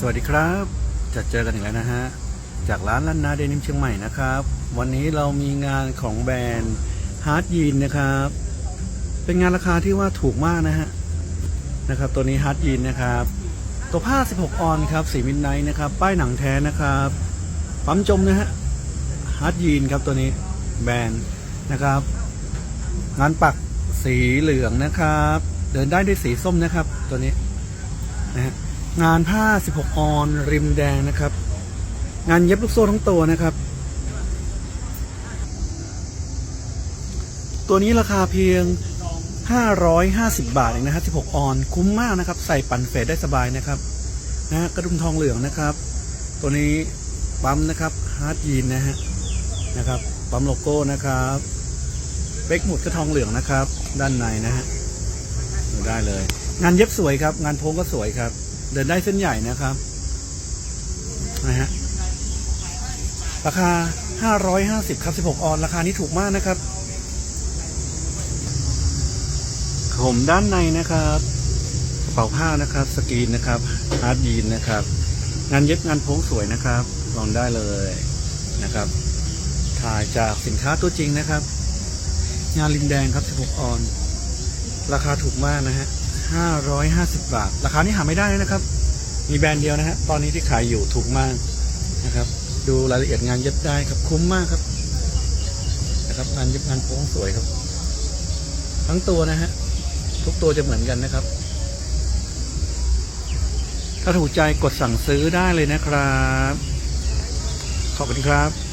สวัสดีครับ จะเจอกันอีกแล้วนะฮะ จากร้านล้านนาเดนิมเชียงใหม่นะครับ วันนี้เรามีงานของแบรนด์ฮาร์ดยีนนะครับ เป็นงานราคาที่ว่าถูกมากนะฮะ นะครับ ตัวนี้ฮาร์ดยีนนะครับ ตัวผ้า 16 ออนครับ สีมินไนท์นะครับ ป้ายหนังแท้นะครับ ปั๊มจมนะฮะ ฮาร์ดยีนครับตัวนี้แบรนด์นะครับ งานปักสีเหลืองนะครับ เดินได้ด้วยสีส้มนะครับ ตัวนี้นะฮะ งานผ้า 16 ออน ริมแดงนะครับ งานเย็บลูกโซ่ทั้งตัวนะครับ ตัวนี้ราคาเพียง 550 บาทเองนะครับ16 ออน คุ้มมากนะครับ ใส่ปั่นเฟสได้สบายนะครับนะกระดุมทองเหลืองนะครับ ตัวนี้ปั๊มนะครับฮาร์ดยีนนะฮะนะครับปั๊มโลโก้นะครับเบกหมุดก็ทองเหลืองนะครับ ด้านในนะฮะได้เลย งานเย็บสวยครับ งานโพงก็สวยครับ เดินได้เส้นใหญ่นะครับนะฮะราคา 550 ครับ 16 ออน ราคานี้ถูกมากนะครับ ผมด้านในนะครับ กระเป๋าผ้านะครับ สกรีนนะครับฮาร์ดยีนนะครับ งานเย็บงานโพ้งสวยนะครับ ลองได้เลยนะครับ ถ่ายจากสินค้าตัวจริงนะครับ งานลินแดงครับ 16 ออน ราคาถูกมากนะฮะ 550 บาท ราคานี้หาไม่ได้นะครับ มีแบรนด์เดียวนะฮะตอนนี้ที่ขายอยู่ถูกมากนะครับ ดูรายละเอียดงานเย็บได้ครับคุ้มมากครับนะครับงานเย็บงานโพ้งสวยครับ ทั้งตัวนะฮะทุกตัวจะเหมือนกันนะครับ ถ้าถูกใจกดสั่งซื้อได้เลยนะครับ ขอบคุณครับ